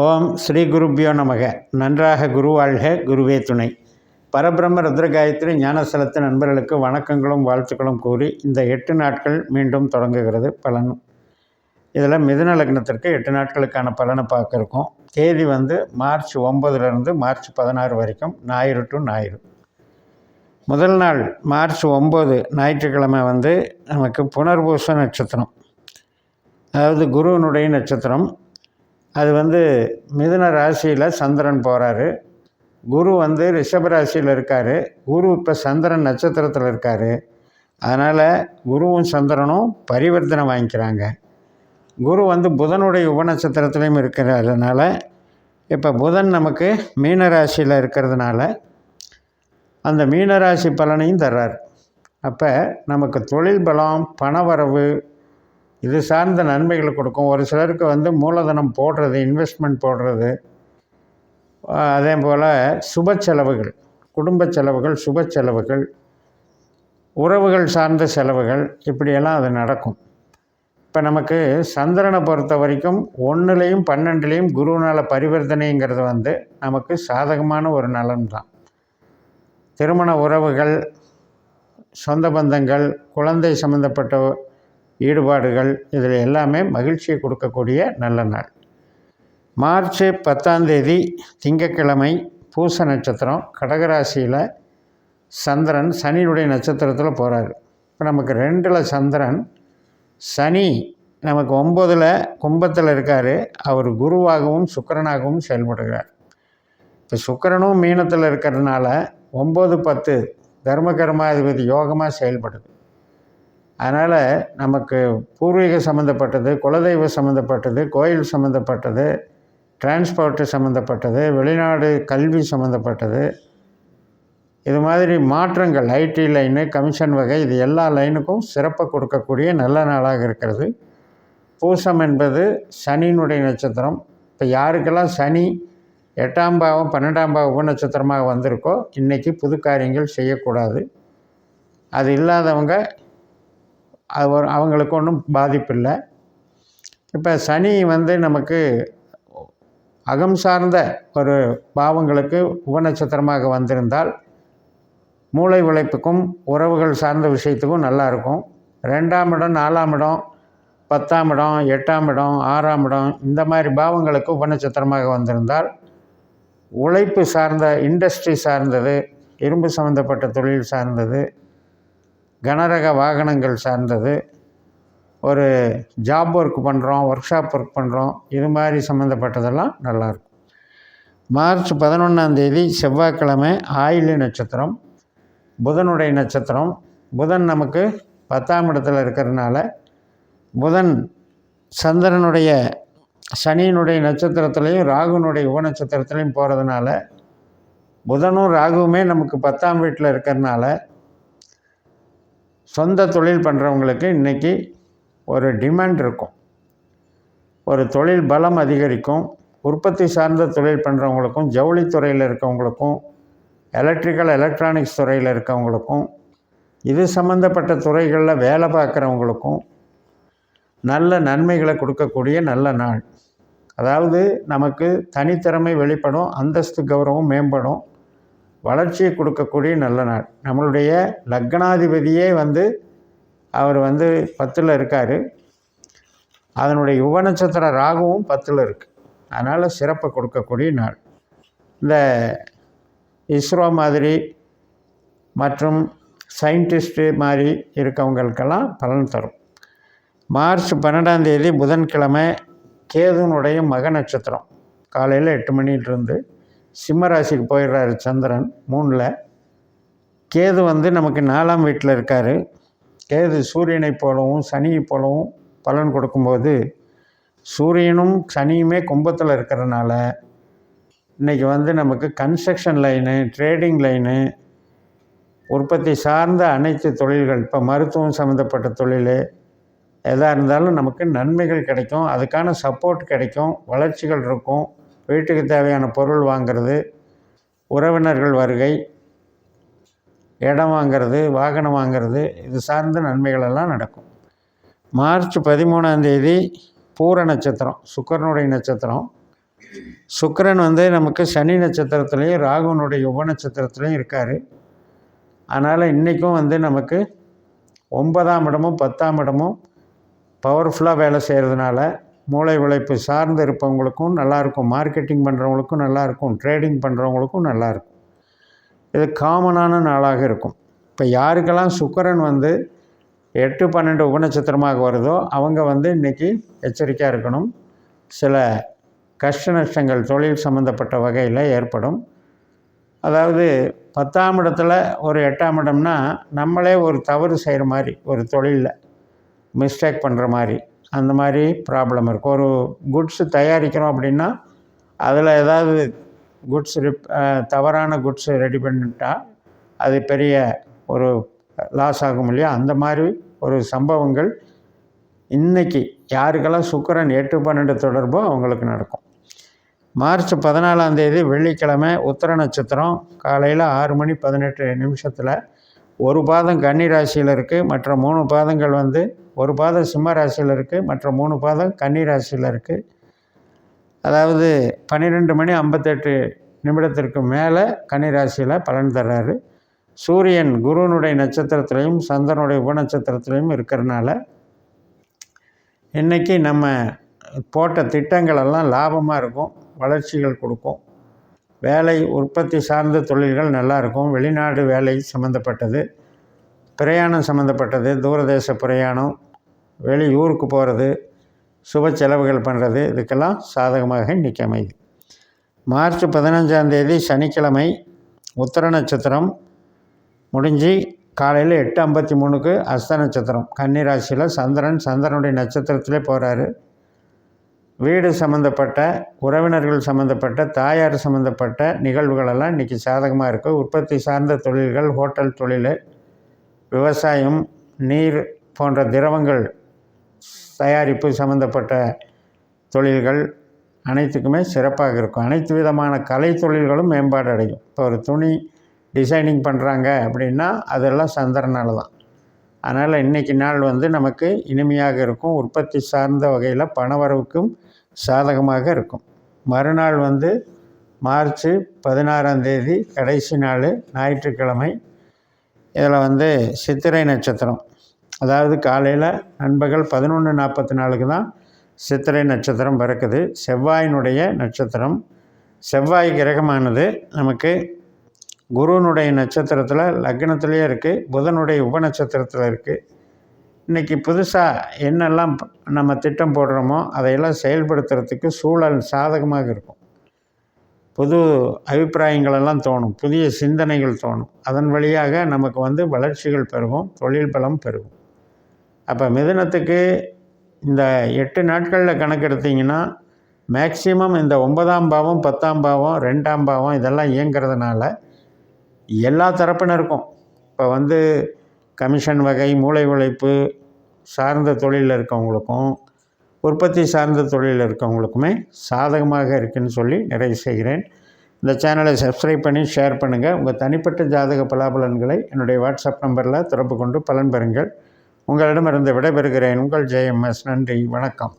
ஓம் ஸ்ரீ குருப்பியோ நமக. நன்றாக குருவாழ்க குருவே துணை. பரபிரம்ம ருத்ரகாயத்ரி ஞானஸ்தலத்து நண்பர்களுக்கு வணக்கங்களும் வாழ்த்துக்களும் கூறி இந்த எட்டு நாட்கள் மீண்டும் தொடங்குகிறது பலனும். இதில் மிதுன லக்னத்திற்கு எட்டு நாட்களுக்கான பலனை பார்க்குறக்கோம் தேதி வந்து மார்ச் ஒம்பதுலேருந்து மார்ச் பதினாறு வரைக்கும் ஞாயிறு டு ஞாயிறு. முதல் நாள் மார்ச் ஒம்பது ஞாயிற்றுக்கிழமை வந்து நமக்கு புனர்பூச நட்சத்திரம். அதாவது குருவனுடைய நட்சத்திரம். அது வந்து மிதுன ராசியில் சந்திரன் போகிறாரு குரு வந்து ரிஷப ராசியில் இருக்கார். குரு இப்போ சந்திரன் நட்சத்திரத்தில் இருக்கார். அதனால் குருவும் சந்திரனும் பரிவர்த்தனை வாங்கிக்கிறாங்க. குரு வந்து புதனுடைய உபநட்சத்திரத்துலேயும் இருக்கிறதுனால இப்போ புதன் நமக்கு மீன ராசியில் இருக்கிறதுனால அந்த மீனராசி பலனையும் தர்றார். அப்போ நமக்கு தொழில் பலம் பணவரவு இது சார்ந்த நன்மைகளை கொடுக்கும். ஒரு சிலருக்கு வந்து மூலதனம் போடுறது இன்வெஸ்ட்மெண்ட் போடுறது. அதே போல் சுப செலவுகள் குடும்ப செலவுகள் சுப செலவுகள் உறவுகள் சார்ந்த செலவுகள் இப்படியெல்லாம் அது நடக்கும். இப்போ நமக்கு சந்திரனை பொறுத்த வரைக்கும் ஒன்றுலேயும் பன்னெண்டுலேயும் குருநாள பரிவர்த்தனைங்கிறது வந்து நமக்கு சாதகமான ஒரு நலன் தான். திருமண உறவுகள் சொந்த பந்தங்கள் குழந்தை சம்மந்தப்பட்ட ஈடுபாடுகள் இதில் எல்லாமே மகிழ்ச்சியை கொடுக்கக்கூடிய நல்ல நாள். மார்ச் பத்தாம் தேதி திங்கக்கிழமை பூச நட்சத்திரம் கடகராசியில் சந்திரன் சனியுடைய நட்சத்திரத்தில் போகிறார் இப்போ நமக்கு ரெண்டில் சந்திரன் சனி நமக்கு ஒம்பதில் கும்பத்தில் இருக்கார். அவர் குருவாகவும் சுக்கரனாகவும் செயல்படுகிறார். இப்போ சுக்கரனும் மீனத்தில் இருக்கிறதுனால ஒம்பது பத்து தர்மகர்மாதிபதி யோகமாக செயல்படுது. அதனால் நமக்கு பூர்வீக சம்மந்தப்பட்டது குலதெய்வ சம்மந்தப்பட்டது கோயில் சம்மந்தப்பட்டது டிரான்ஸ்போர்ட்டு சம்மந்தப்பட்டது வெளிநாடு கல்வி சம்மந்தப்பட்டது இது மாதிரி மாற்றங்கள் ஐடி லைனு கமிஷன் வகை இது எல்லா லைனுக்கும் சிறப்பாக கொடுக்கக்கூடிய நல்ல நாளாக இருக்கிறது. பூசம் என்பது சனியினுடைய நட்சத்திரம். இப்போ யாருக்கெல்லாம் சனி எட்டாம் பாவம் பன்னெண்டாம் பாவ உபநட்சத்திரமாக வந்திருக்கோ இன்றைக்கி புது காரியங்கள் செய்யக்கூடாது. அது இல்லாதவங்க அவர் அவங்களுக்கு ஒன்றும் பாதிப்பு இல்லை இப்போ சனி வந்து நமக்கு அகம் சார்ந்த ஒரு பாவங்களுக்கு உபநட்சத்திரமாக வந்திருந்தால் மூளை உழைப்புக்கும் உறவுகள் சார்ந்த விஷயத்துக்கும் நல்லாயிருக்கும் ரெண்டாம் இடம் நாலாம் இடம் பத்தாம் இடம் எட்டாம் இடம் ஆறாம் இடம் இந்த மாதிரி பாவங்களுக்கு உபநட்சத்திரமாக வந்திருந்தால் உழைப்பு சார்ந்த இண்டஸ்ட்ரி சார்ந்தது இரும்பு சம்மந்தப்பட்ட தொழில் சார்ந்தது கனரக வாகனங்கள் சார்ந்தது. ஒரு ஜாப் ஒர்க் பண்ணுறோம் ஒர்க் ஷாப் ஒர்க் பண்ணுறோம் இது மாதிரி சம்மந்தப்பட்டதெல்லாம் நல்லாயிருக்கும் மார்ச் பதினொன்றாந்தேதி செவ்வாய்க்கிழமை ஆயிலி நட்சத்திரம் புதனுடைய நட்சத்திரம். புதன் நமக்கு பத்தாம் இடத்துல இருக்கிறதுனால புதன் சந்திரனுடைய சனியினுடைய நட்சத்திரத்துலேயும் ராகுனுடைய உப நட்சத்திரத்துலேயும் போகிறதுனால புதனும் ராகுவுமே நமக்கு பத்தாம் வீட்டில் இருக்கிறதுனால சொந்த தொழில் பண்ணுறவங்களுக்கு இன்றைக்கி ஒரு டிமாண்ட் இருக்கும். ஒரு தொழில் பலம் அதிகரிக்கும். உற்பத்தி சார்ந்த தொழில் பண்ணுறவங்களுக்கும் ஜவுளித்துறையில் இருக்கவங்களுக்கும் எலக்ட்ரிக்கல் எலக்ட்ரானிக்ஸ் துறையில் இருக்கவங்களுக்கும் இது சம்மந்தப்பட்ட துறைகளில் வேலை பார்க்குறவங்களுக்கும் நல்ல நன்மைகளை கொடுக்கக்கூடிய நல்ல நாள். அதாவது நமக்கு தனித்திறமை வெளிப்படும் அந்தஸ்து கௌரவம் மேம்படும். வளர்ச்சியை கொடுக்கக்கூடிய நல்ல நாள். நம்மளுடைய லக்னாதிபதியே வந்து அவர் வந்து பத்தில் இருக்கார். அதனுடைய யுவ நட்சத்திர ராகுவும் பத்தில் இருக்குது அதனால் சிறப்பை கொடுக்கக்கூடிய நாள். இந்த இஸ்ரோ மாதிரி மற்றும் சயின்டிஸ்ட்டு மாதிரி இருக்கவங்களுக்கெல்லாம் பலன் தரும். மார்ச் பன்னெண்டாம் தேதி புதன்கிழமை கேதுனுடைய மக நட்சத்திரம். காலையில் எட்டு மணிலிருந்து சிம்மராசிக்கு போயிடுறாரு சந்திரன் மூணில். கேது வந்து நமக்கு நாலாம் வீட்டில் இருக்கார். கேது சூரியனை போலவும் சனியை போலவும் பலன் கொடுக்கும்போது சூரியனும் சனியுமே கும்பத்தில் இருக்கிறனால இன்றைக்கி வந்து நமக்கு கன்ஸ்ட்ரக்ஷன் லைனு ட்ரேடிங் லைனு உற்பத்தி சார்ந்த அனைத்து தொழில்கள் இப்போ மருத்துவம் சம்மந்தப்பட்ட தொழில் எதாக இருந்தாலும் நமக்கு நன்மைகள் கிடைக்கும். அதுக்கான சப்போர்ட் கிடைக்கும். வளர்ச்சிகள் இருக்கும். வீட்டுக்கு தேவையான பொருள் வாங்கிறது உறவினர்கள் வருகை இடம் வாங்கிறது வாகனம் வாங்கிறது இது சார்ந்த நன்மைகளெல்லாம் நடக்கும். மார்ச் பதிமூணாந்தேதி பூர நட்சத்திரம் சுக்கரனுடைய நட்சத்திரம். சுக்கரன் வந்து நமக்கு சனி நட்சத்திரத்துலேயும் ராகுனுடைய உப நட்சத்திரத்துலேயும் இருக்கார். அதனால் இன்றைக்கும் வந்து நமக்கு ஒன்பதாம் இடமும் பத்தாம் இடமும் பவர்ஃபுல்லாக வேலை செய்கிறதுனால மூளை உழைப்பு சார்ந்து இருப்பவங்களுக்கும் நல்லாயிருக்கும். மார்க்கெட்டிங் பண்ணுறவங்களுக்கும் நல்லாயிருக்கும். ட்ரேடிங் பண்ணுறவங்களுக்கும் நல்லாயிருக்கும். இது காமனான நாளாக இருக்கும். இப்போ யாருக்கெல்லாம் சுக்கரன் வந்து எட்டு பன்னெண்டு உபநட்சத்திரமாக வருதோ அவங்க வந்து இன்றைக்கி எச்சரிக்கையாக இருக்கணும். சில கஷ்ட நஷ்டங்கள் தொழில் சம்மந்தப்பட்ட வகையில் ஏற்படும். அதாவது பத்தாம் இடத்துல ஒரு எட்டாம் இடம்னா நம்மளே ஒரு தவறு செய்கிற மாதிரி ஒரு தொழிலில் மிஸ்டேக் பண்ணுற மாதிரி. அந்த மாதிரி ப்ராப்ளம் இருக்கும் ஒரு குட்ஸு தயாரிக்கிறோம் அப்படின்னா அதில் ஏதாவது குட்ஸ் ரிப் தவறான குட்ஸு ரெடி பண்ணிட்டால் அது பெரிய ஒரு லாஸ் ஆகும் இல்லையா? அந்த மாதிரி ஒரு சம்பவங்கள் இன்றைக்கி யாருக்கெல்லாம் சுக்கரன் எட்டு பன்னெண்டு தொடர்போ அவங்களுக்கு நடக்கும். மார்ச் பதினாலாம் தேதி வெள்ளிக்கிழமை உத்தர நட்சத்திரம் காலையில் ஆறு மணி பதினெட்டு நிமிஷத்தில் ஒரு பாதம் கன்னி ராசியில் இருக்குது மற்ற மூணு பாதங்கள் வந்து ஒரு பாதம் சிம்ம ராசியில் இருக்குது மற்ற மூணு பாதம் கன்னி ராசியில் இருக்குது அதாவது பன்னிரெண்டு மணி ஐம்பத்தெட்டு நிமிடத்திற்கு மேலே கன்னி ராசியில் பலன் தர்றாரு. சூரியன் குருனுடைய நட்சத்திரத்திலையும் சந்திரனுடைய உபநட்சத்திரத்திலையும் இருக்கிறனால இன்றைக்கி நம்ம போட்ட திட்டங்களெல்லாம் லாபமாக இருக்கும் வளர்ச்சிகள் கொடுக்கும். வேலை உற்பத்தி சார்ந்த தொழில்கள் நல்லாயிருக்கும். வெளிநாடு வேலை சம்மந்தப்பட்டது பிரயாணம் சம்மந்தப்பட்டது தூரதேச பிரயாணம் வெளியூருக்கு போகிறது சுப செலவுகள் பண்ணுறது இதுக்கெல்லாம் சாதகமாக இன்றைக்கி அமையுது. மார்ச் பதினஞ்சாந்தேதி சனிக்கிழமை உத்தர நட்சத்திரம் முடிஞ்சு காலையில் எட்டு ஐம்பத்தி மூணுக்கு அஸ்த நட்சத்திரம். கன்னிராசியில் சந்திரன் சந்திரனுடைய நட்சத்திரத்திலே போகிறாரு வீடு சம்மந்தப்பட்ட உறவினர்கள் சம்மந்தப்பட்ட தாயார் சம்மந்தப்பட்ட நிகழ்வுகளெல்லாம் இன்றைக்கி சாதகமாக இருக்குது உற்பத்தி சார்ந்த தொழில்கள் ஹோட்டல் தொழில் விவசாயம் நீர் போன்ற திரவங்கள் தயாரிப்பு சம்மந்தப்பட்ட தொழில்கள் அனைத்துக்குமே சிறப்பாக இருக்கும். அனைத்து விதமான கலை தொழில்களும் மேம்பாடு அடையும். இப்போ ஒரு துணி டிசைனிங் பண்ணுறாங்க அப்படின்னா அதெல்லாம் சந்திரனால தான். அதனால் இன்றைக்கி நாள் வந்து நமக்கு இனிமையாக இருக்கும். உற்பத்தி சார்ந்த வகையில் பணவரவுக்கும் சாதகமாக இருக்கும். மறுநாள் வந்து மார்ச் பதினாறாம் தேதி கடைசி நாள் ஞாயிற்றுக்கிழமை. இதில் வந்து சித்திரை நட்சத்திரம். அதாவது காலையில் நண்பகல் பதினொன்று நாற்பத்தி நாலுக்கு தான் சித்திரை நட்சத்திரம் பிறக்குது. செவ்வாயினுடைய நட்சத்திரம். செவ்வாய் கிரகமானது நமக்கு குருனுடைய நட்சத்திரத்தில் லக்னத்துலேயே இருக்குது புதனுடைய உபநட்சத்திரத்தில் இருக்குது இன்றைக்கி புதுசாக என்னெல்லாம் நம்ம திட்டம் போடுறோமோ அதையெல்லாம் செயல்படுத்துறதுக்கு சூழல் சாதகமாக இருக்கும். புது அபிப்பிராயங்களெல்லாம் தோணும் புதிய சிந்தனைகள் தோணும். அதன் வழியாக நமக்கு வந்து வளர்ச்சிகள் பெருகும் தொழில் பலம் பெருகும். அப்போ மிதுனத்துக்கு இந்த எட்டு நாட்களில் கணக்கெடுத்திங்கன்னா மேக்சிமம் இந்த ஒன்பதாம் பாவம் பத்தாம் பாவம் ரெண்டாம் பாவம் இதெல்லாம் இயங்கிறதுனால எல்லா தரப்பினருக்கும் இப்போ வந்து கமிஷன் வகை மூளை உழைப்பு சார்ந்த தொழிலில் இருக்கவங்களுக்கும் உற்பத்தி சார்ந்த தொழிலில் இருக்கவங்களுக்குமே சாதகமாக இருக்குதுன்னு சொல்லி நிறைவு செய்கிறேன். இந்த சேனலை சப்ஸ்கிரைப் பண்ணி ஷேர் பண்ணுங்கள் உங்கள் தனிப்பட்ட ஜாதக பலாபலன்களை என்னுடைய வாட்ஸ்அப் நம்பரில் தொடர்பு கொண்டு பலன் பெறுங்கள். உங்களிடமிருந்து விடைபெறுகிறேன். உங்கள் ஜெயம்எஸ் நன்றி. வணக்கம்.